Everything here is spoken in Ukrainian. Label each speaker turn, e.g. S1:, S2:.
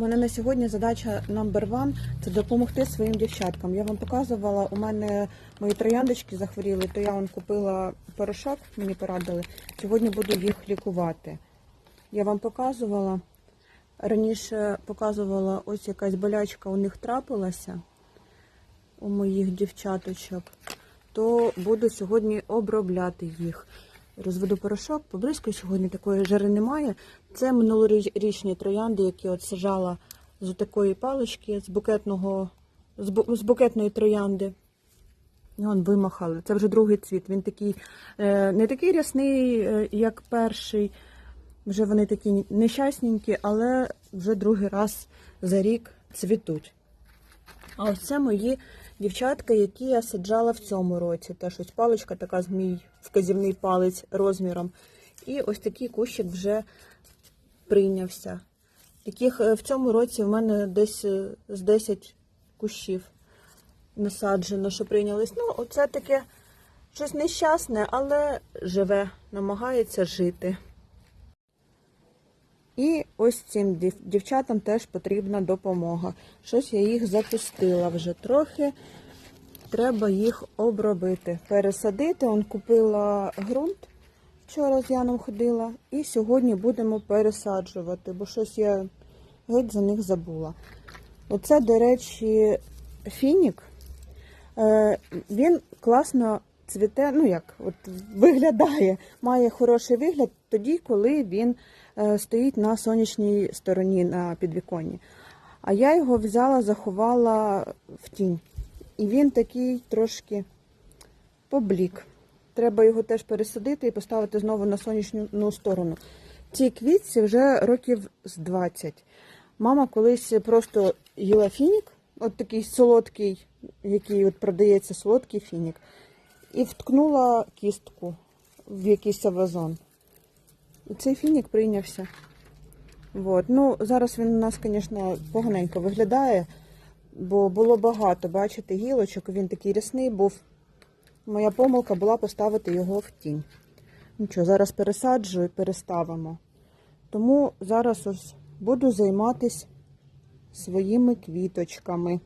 S1: У мене на сьогодні задача number one – це допомогти своїм дівчаткам. Я вам показувала, у мене мої трояндочки захворіли, то я вам купила порошок, мені порадили. Сьогодні буду їх лікувати. Я вам показувала. Раніше показувала, ось якась болячка у них трапилася у моїх дівчаточок, то буду сьогодні обробляти їх. Розведу порошок, поблизько сьогодні такої жари немає. Це минулорічні троянди, які от сажала з такої палички, з букетного, з, бу, з букетної троянди. І он вимахали. Це вже другий цвіт. Він такий е, не такий рясний, е, як перший. Вже вони такі нещасненькі, але вже другий раз за рік цвітуть. А ось це мої дівчатка, які я саджала в цьому році. Теж ось паличка така мій вказівний палець розміром. І ось такий кущик вже прийнявся. Таких е, в цьому році в мене десь е, з 10 кущів насаджено, що прийнялись. Ну, оце таке щось нещасне, але живе, намагається жити. І ось цим дів- дівчатам теж потрібна допомога. Щось я їх запустила вже трохи. Треба їх обробити, пересадити. Он купила ґрунт. Вчора з Яном ходила. І сьогодні будемо пересаджувати, бо щось я геть за них забула. Оце, до речі, фінік. Е, Він класно цвіте, ну як, от виглядає, має хороший вигляд тоді, коли він е, стоїть на сонячній стороні на підвіконні. А я його взяла, заховала в тінь. І він такий трошки поблік. Треба його теж пересадити і поставити знову на сонячну сторону. Цій квітці вже років з 20. Мама колись просто їла фінік, от такий солодкий, який от продається солодкий фінік, і вткнула кістку в якийсь вазон. І цей фінік прийнявся. Вот. Ну, зараз він у нас, звісно, поганенько виглядає, бо було багато, бачите, гілочок, він такий рясний був. Моя помилка була поставити його в тінь. Нічого, зараз пересаджу і переставимо. Тому зараз ось буду займатися своїми квіточками.